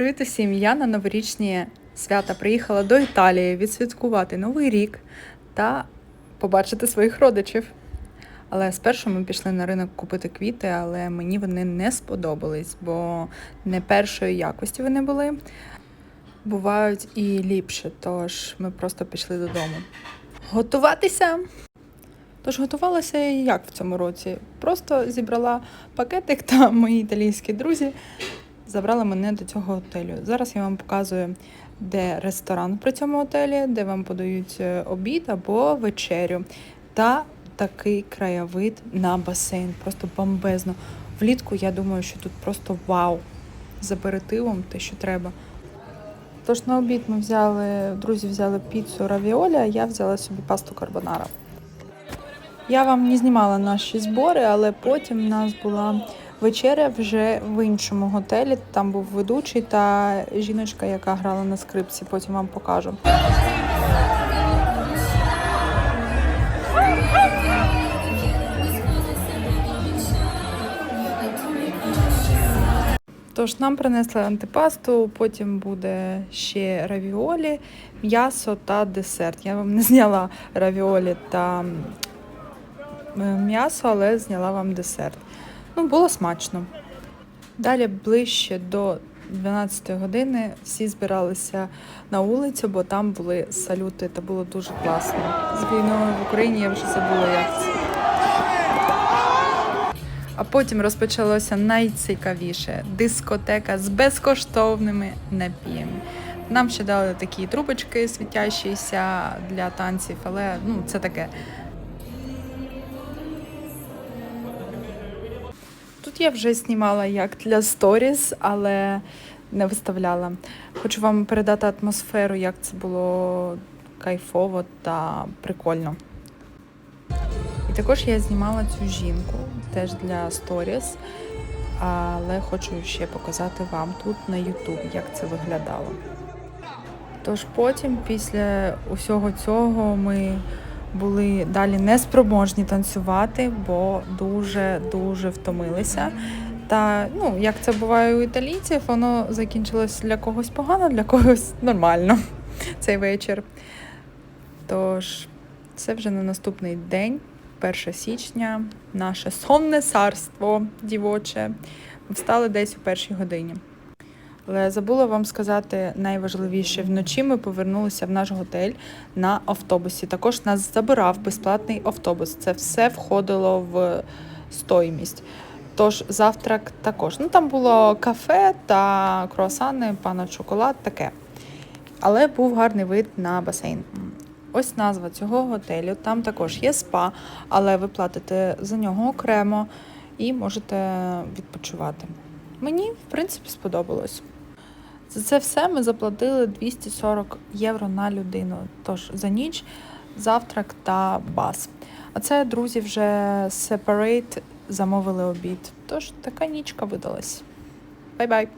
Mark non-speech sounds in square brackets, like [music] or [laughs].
Привіт усім! Я на новорічні свята приїхала до Італії відсвяткувати Новий рік та побачити своїх родичів. Але спершу ми пішли на ринок купити квіти, але мені вони не сподобались, бо не першої якості вони були. Бувають і ліпше, тож ми просто пішли додому. Готуватися! Тож готувалася я як в цьому році. Просто зібрала пакетик та мої італійські друзі забрали мене до цього готелю. Зараз я вам показую, де ресторан при цьому готелі, де вам подають е, обід або вечерю. Та такий краєвид на басейн. Просто бомбезно. Влітку я думаю, що тут просто вау. З аперитивом те, що треба. Тож на обід ми взяли, друзі взяли піцу равіолі, а я взяла собі пасту карбонара. Я вам не знімала наші збори, але потім в нас була вечеря вже в іншому готелі. Там був ведучий та жіночка, яка грала на скрипці. Потім вам покажу. Тож нам принесли антипасту, потім буде ще равіолі, м'ясо та десерт. Я вам не зняла равіолі та м'ясо, але зняла вам десерт. Ну, було смачно. Далі ближче до 12 години всі збиралися на вулицю, бо там були салюти та було дуже класно. З війною в Україні я вже забула, як це. А потім розпочалося найцікавіше дискотека з безкоштовними напіями. Нам ще дали такі трубочки світящіся для танців, але ну це таке. Я вже знімала як для сторіс, але не виставляла. Хочу вам передати атмосферу, як це було кайфово та прикольно. І також я знімала цю жінку теж для сторіс, але хочу ще показати вам тут на YouTube, як це виглядало. Тож потім, після усього цього, ми були далі неспроможні танцювати, бо дуже-дуже втомилися. Та ну, як це буває у італійців, воно закінчилось для когось погано, для когось нормально [laughs] цей вечір. Тож, це вже на наступний день, 1 січня, наше сонне царство дівоче. Встали десь у першій годині. Але забула вам сказати найважливіше. Вночі ми повернулися в наш готель на автобусі. Також нас забирав безплатний автобус. Це все входило в стоїмість. Тож завтрак також. Ну там було кафе та круасани, пана шоколад, таке. Але був гарний вид на басейн. Ось назва цього готелю. Там також є спа, але ви платите за нього окремо і можете відпочивати. Мені, в принципі, сподобалось. За це все ми заплатили 240 євро на людину. Тож за ніч, завтрак та бас. А це друзі вже separate замовили обід. Тож така нічка видалась. Бай-бай!